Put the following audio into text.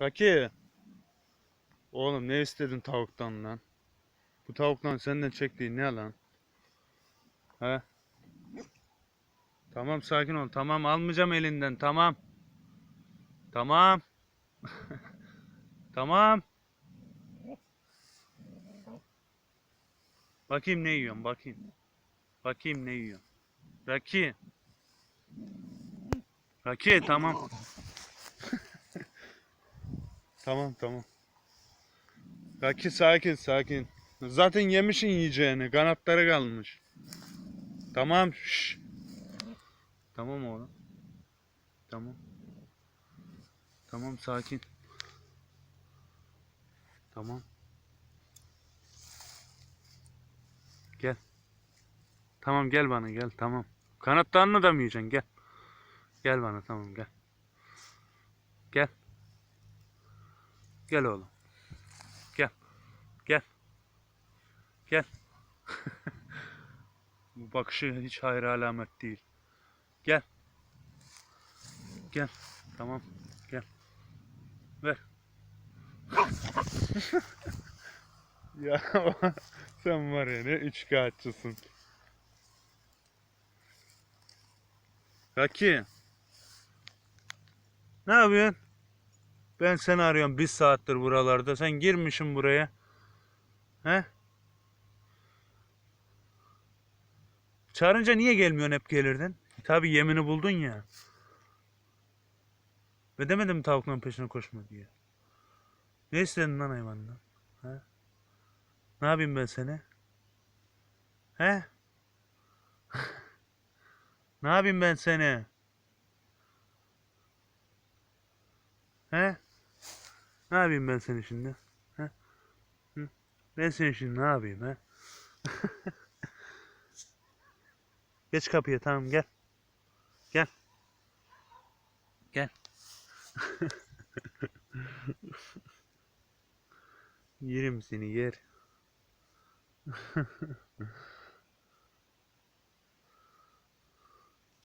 Kaki. Oğlum ne istedin tavuktan lan? Bu tavuktan senden çektiği ne lan? He? Tamam sakin ol. Tamam almayacağım elinden. Tamam. Tamam. tamam. Bakayım ne yiyorsun bakayım. Bakayım ne yiyorsun. Raki. Raki tamam. Tamam tamam. Raki sakin sakin. Zaten yemişin yiyeceğini. Kanatları kalmış. Tamam. Şş. Tamam oğlum. Tamam. Tamam sakin. Tamam. Gel. Tamam gel bana gel tamam. Kanatlarını da mı yiyeceksin gel. Gel bana tamam gel. Gel. Gel oğlum. Gel. Gel. Gel. Bu bakışı hiç hayır alamet değil. Gel. Gel. Tamam. Gel. Ver. ya sen var ya ne üçkağıtçısın. Kaki. Ne yapıyorsun? Ben seni arıyorum bir saattir buralarda. Sen girmişsin buraya. He? Çağırınca niye gelmiyorsun hep gelirdin? Tabi yemini buldun ya. Ve demedim mi tavukların peşine koşma diye. Ne istedin lan hayvandan? He? Ne yapayım ben seni? He? ne yapayım ben seni? He? Ne yapayım ben seni şimdi? Hı? Ben seni şimdi ne yapayım he? Geç kapıya tamam gel. Gel. Gel. Yerim seni yer.